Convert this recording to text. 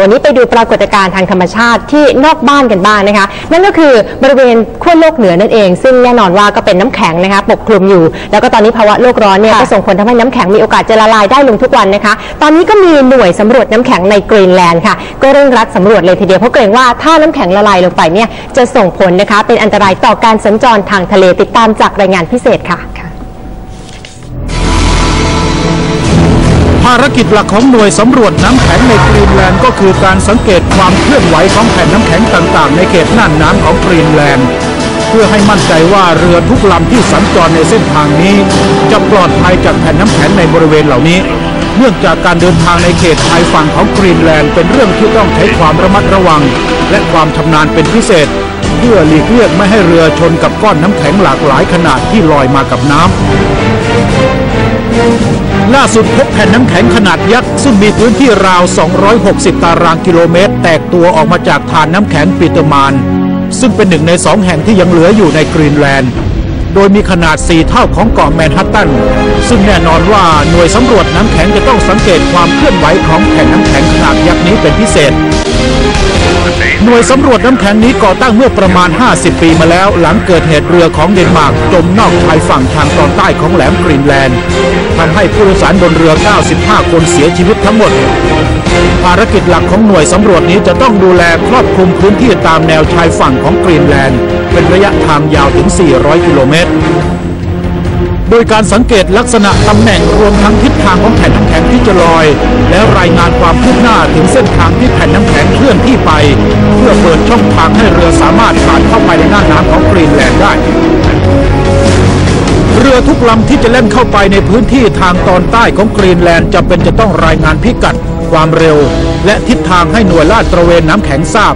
วันนี้ไปดูปรากฏการณ์ทางธรรมชาติที่นอกบ้านกันบ้างนะคะ นั่นก็คือบริเวณขั้วโลกเหนือนั่นเอง ซึ่งแน่นอนว่าก็เป็นน้ำแข็งนะคะปกคลุมอยู่ แล้วก็ตอนนี้ภาวะโลกร้อนเนี่ยค่ะก็ส่งผลทำให้น้ำแข็งมีโอกาสจะละลายได้ลงทุกวันนะคะ ตอนนี้ก็มีหน่วยสำรวจน้ำแข็งในกรีนแลนด์ค่ะ ก็เร่งรัดสำรวจเลยทีเดียวเพราะเกรงว่าถ้าน้ำแข็งละลายลงไปเนี่ยจะส่งผลนะคะเป็นอันตรายต่อการสัญจรทางทะเลติดตามจากรายงานพิเศษค่ะ ภารกิจหลักของหน่วยสำรวจน้ำแข็งในกรีนแลนด์ก็คือการสังเกตความเคลื่อนไหวของแผ่นน้ำแข็งต่างๆ ในเขตน่านน้ำของกรีนแลนด์ เพื่อให้มั่นใจว่าเรือทุกลำที่สัญจรในเส้นทางนี้ จะปลอดภัยจากแผ่นน้ำแข็งในบริเวณเหล่านี้ เนื่องจากการเดินทางในเขตชายฝั่งของกรีนแลนด์เป็นเรื่องที่ต้องใช้ความระมัดระวัง และความชำนาญเป็นพิเศษ เพื่อหลีกเลี่ยงไม่ให้เรือชนกับก้อนน้ำแข็งหลากหลายขนาดที่ลอยมากับน้ำ ล่าสุดพบแผ่นน้ำแข็งขนาดยักษ์ ซึ่งมีพื้นที่ราว 260 ตารางกิโลเมตร แตกตัวออกมาจากฐานน้ำแข็งปีเตอร์มานซึ่งเป็นหนึ่งในสองแห่งที่ยังเหลืออยู่ในกรีนแลนด์ โดยมีขนาด 4 เท่าของเกาะแมนฮัตตัน ซึ่งแน่นอนว่าหน่วยสำรวจน้ำแข็งจะต้องสังเกตความเคลื่อนไหวของแผ่นน้ำแข็งขนาดยักษ์นี้เป็นพิเศษ วยสำรวจน้ำแข็งนี้ก่อตั้งเมื่อประมาณ 50 ปีมาแล้ว หลังเกิดเหตุเรือของเดนมาร์กจมนอกชายฝั่งทางตอนใต้ของแหลมกรีนแลนด์ทำให้ผู้โดยสารบนเรือ 95 คนเสียชีวิตทั้งหมด ภารกิจหลักของหน่วยสำรวจนี้จะต้องดูแลครอบคลุมพื้นที่ตามแนวชายฝั่งของกรีนแลนด์ เป็นระยะทางยาวถึง 400 กิโลเมตร โดยการสังเกตลักษณะตำแหน่งรวมทั้งทิศทางของแผ่นน้ำแข็งที่จะลอย และรายงานความคืบหน้าถึงเส้นทางที่แผ่นน้ำแข็งเคลื่อนที่ไป เพื่อเปิดช่องทางให้เรือสามารถผ่านเข้าไปในหน้าน้ำของกรีนแลนด์ได้เรือทุกลำที่จะเล่นเข้าไปในพื้นที่ทางตอนใต้ของกรีนแลนด์จำเป็นจะต้องรายงานพิกัด ความเร็ว และทิศทางให้หน่วยลาดตระเวนน้ำแข็งทราบ